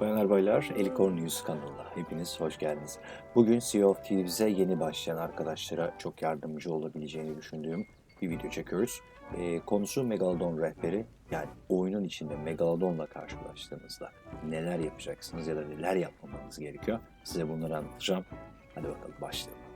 Bayanlar baylar, Elikor News kanalına hepiniz hoş geldiniz. Bugün Sea of Thieves'e yeni başlayan arkadaşlara çok yardımcı olabileceğini düşündüğüm bir video çekiyoruz. Ee, konusu Megalodon rehberi. Yani oyunun içinde Megalodon'la karşılaştığınızda neler yapacaksınız ya da neler yapmamanız gerekiyor. Size bunları anlatacağım. Hadi bakalım başlayalım.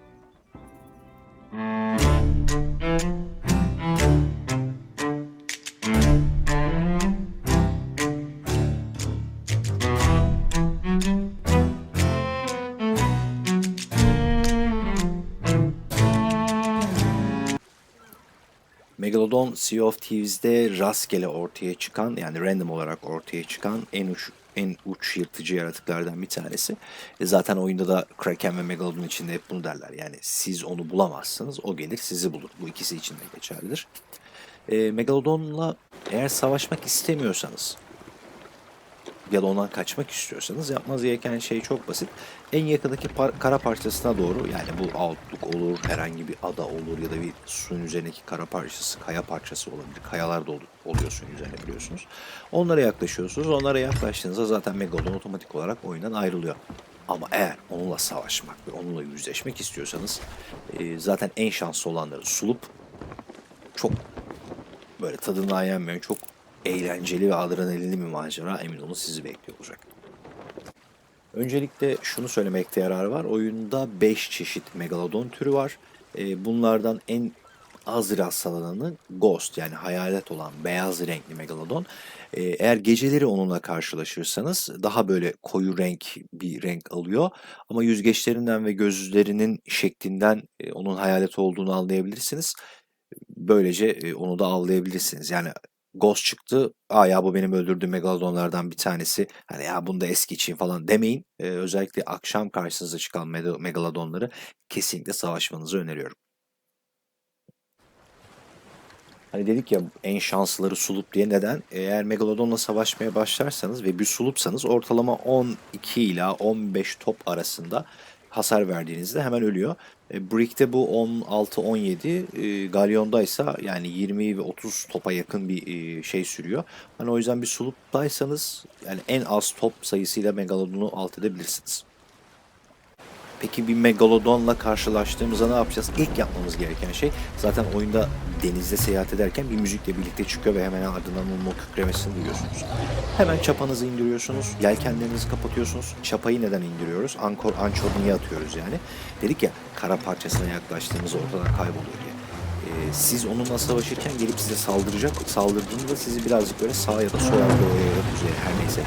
Megalodon Sea of Thieves'de rastgele ortaya çıkan yani random olarak ortaya çıkan en uç en uç yırtıcı yaratıklardan bir tanesi. E zaten oyunda da Kraken ve Megalodon içinde hep bunu derler. Yani siz onu bulamazsınız, o gelir sizi bulur. Bu ikisi için de geçerlidir. E, Megalodon'la eğer savaşmak istemiyorsanız ya da ondan kaçmak istiyorsanız yapmanız gereken şey çok basit. En yakındaki par- kara parçasına doğru yani bu Outlook olur, herhangi bir ada olur ya da bir suyun üzerindeki kara parçası, kaya parçası olabilir. Kayalar da ol- oluyor suyun üzerinde biliyorsunuz. Onlara yaklaşıyorsunuz. Onlara yaklaştığınızda zaten Megalodon otomatik olarak oyundan ayrılıyor. Ama eğer onunla savaşmak ve onunla yüzleşmek istiyorsanız e, zaten en şanslı olanları sulup çok böyle tadından yenmeyen çok eğlenceli ve adrenalinli bir macera emin olun sizi bekliyor olacak. Öncelikle şunu söylemekte yarar var. Oyunda 5 çeşit megalodon türü var. Ee, bunlardan en az rastlananı Ghost yani hayalet olan beyaz renkli megalodon. Ee, eğer geceleri onunla karşılaşırsanız daha böyle koyu renk bir renk alıyor. Ama yüzgeçlerinden ve gözlerinin şeklinden e, onun hayalet olduğunu anlayabilirsiniz. Böylece e, onu da avlayabilirsiniz. Yani Ghost çıktı. Aa ya bu benim öldürdüğüm megalodonlardan bir tanesi. Hani ya bunu da es geçeyim falan demeyin. Ee, özellikle akşam karşınıza çıkan mega- megalodonları kesinlikle savaşmanızı öneriyorum. Hani dedik ya en şanslıları sulup diye neden? Eğer Megalodon'la savaşmaya başlarsanız ve bir sulupsanız ortalama 12 ila 15 top arasında hasar verdiğinizde hemen ölüyor. E, Brick'te bu 16-17, e, Galyon'daysa yani 20 ve 30 topa yakın bir e, şey sürüyor. Hani o yüzden bir suluptaysanız yani en az top sayısıyla Megalodon'u alt edebilirsiniz. Peki bir megalodonla karşılaştığımızda ne yapacağız? İlk yapmamız gereken şey zaten oyunda denizde seyahat ederken bir müzikle birlikte çıkıyor ve hemen ardından onun kükremesini duyuyorsunuz. Hemen çapanızı indiriyorsunuz, yelkenlerinizi kapatıyorsunuz. Çapayı neden indiriyoruz? Ankor, ançor niye atıyoruz yani? Dedik ya kara parçasına yaklaştığımız ortadan kayboluyor diye. Ee, siz onunla savaşırken gelip size saldıracak. Saldırdığında sizi birazcık böyle sağa ya da sola doğru ya da her neyse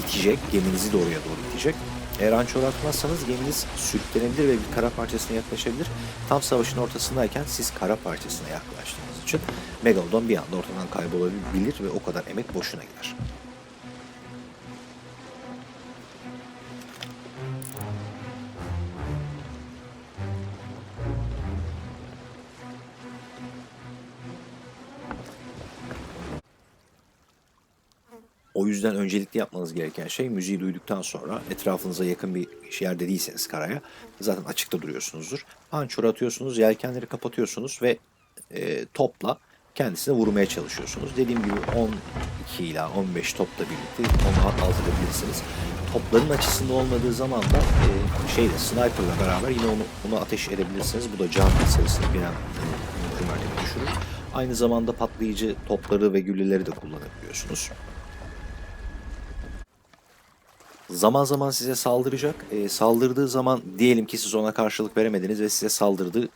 itecek. Geminizi de oraya doğru itecek. Eğer ançor atmazsanız geminiz sürüklenebilir ve bir kara parçasına yaklaşabilir. Tam savaşın ortasındayken siz kara parçasına yaklaştığınız için Megalodon bir anda ortadan kaybolabilir ve o kadar emek boşuna gider. O yüzden öncelikli yapmanız gereken şey müziği duyduktan sonra etrafınıza yakın bir yerde değilseniz karaya zaten açıkta duruyorsunuzdur. Ançor atıyorsunuz, yelkenleri kapatıyorsunuz ve e, topla kendisine vurmaya çalışıyorsunuz. Dediğim gibi 12 ila 15 topla birlikte onu alt edebilirsiniz. Topların açısında olmadığı zaman da e, şeyle sniperla beraber yine onu, onu ateş edebilirsiniz. Bu da can sayısını bir an mertebe düşürür. Aynı zamanda patlayıcı topları ve gülleleri de kullanabiliyorsunuz. Zaman zaman size saldıracak. Ee, saldırdığı zaman diyelim ki siz ona karşılık veremediniz ve size saldırdı.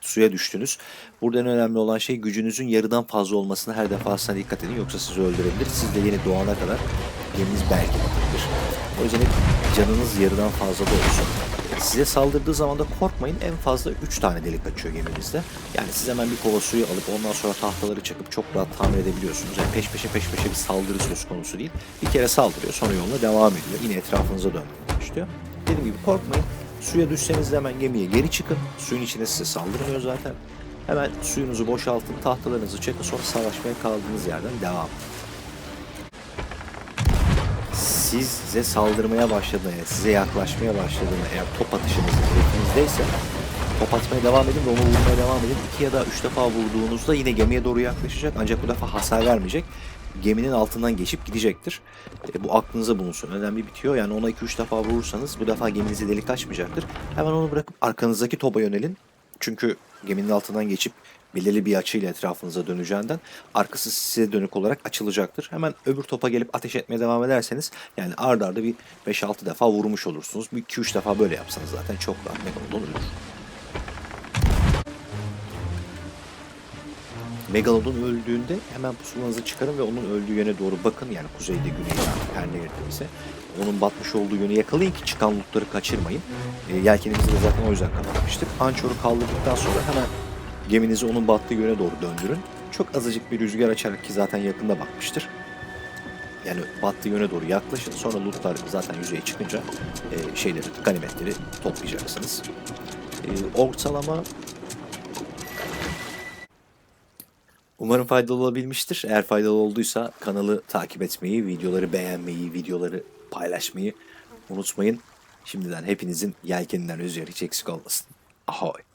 Suya düştünüz. Burada en önemli olan şey gücünüzün yarıdan fazla olmasına her defasında dikkat edin. Yoksa sizi öldürebilir. Siz de yeni doğana kadar geminiz belki batabilir. O yüzden hep canınız yarıdan fazla da olsun. Size saldırdığı zaman da korkmayın. En fazla 3 tane delik açıyor geminizde. Yani siz hemen bir kova suyu alıp ondan sonra tahtaları çakıp çok rahat tamir edebiliyorsunuz. Yani peş peşe peş peşe bir saldırı söz konusu değil. Bir kere saldırıyor sonra yoluna devam ediyor. Yine etrafınıza dönmeye başlıyor. Dediğim gibi korkmayın. Suya düşseniz de hemen gemiye geri çıkın. Suyun içine size saldırmıyor zaten. Hemen suyunuzu boşaltın, tahtalarınızı çakın sonra savaşmaya kaldığınız yerden devam edin. Siz size saldırmaya başladığında, yani size yaklaşmaya başladığında eğer top atışınız hedefinizdeyse top atmaya devam edin ve onu vurmaya devam edin. İki ya da üç defa vurduğunuzda yine gemiye doğru yaklaşacak ancak bu defa hasar vermeyecek. geminin altından geçip gidecektir. E, bu aklınıza bulunsun. Önemli bitiyor. Yani ona 2-3 defa vurursanız bu defa geminize delik açmayacaktır. Hemen onu bırakıp arkanızdaki topa yönelin. Çünkü geminin altından geçip belirli bir açıyla etrafınıza döneceğinden arkası size dönük olarak açılacaktır. Hemen öbür topa gelip ateş etmeye devam ederseniz yani ardarda arda bir 5-6 defa vurmuş olursunuz. Bir 2-3 defa böyle yapsanız zaten çok rahat Megalodon ölür. Megalodon öldüğünde hemen pusulanızı çıkarın ve onun öldüğü yöne doğru bakın. Yani kuzeyde, güneyde her neredeyse. Onun batmış olduğu yönü yakalayın ki çıkan lootları kaçırmayın. E, yelkenimizi de zaten o yüzden kapatmıştık. Ançoru kaldırdıktan sonra hemen geminizi onun battığı yöne doğru döndürün. Çok azıcık bir rüzgar açarak ki zaten yakında bakmıştır. Yani battığı yöne doğru yaklaşın. Sonra lootlar zaten yüzeye çıkınca e, şeyleri, ganimetleri toplayacaksınız. E, ortalama Umarım faydalı olabilmiştir. Eğer faydalı olduysa kanalı takip etmeyi, videoları beğenmeyi, videoları paylaşmayı unutmayın. Şimdiden hepinizin yelkeninden rüzgar hiç eksik olmasın. Ahoy!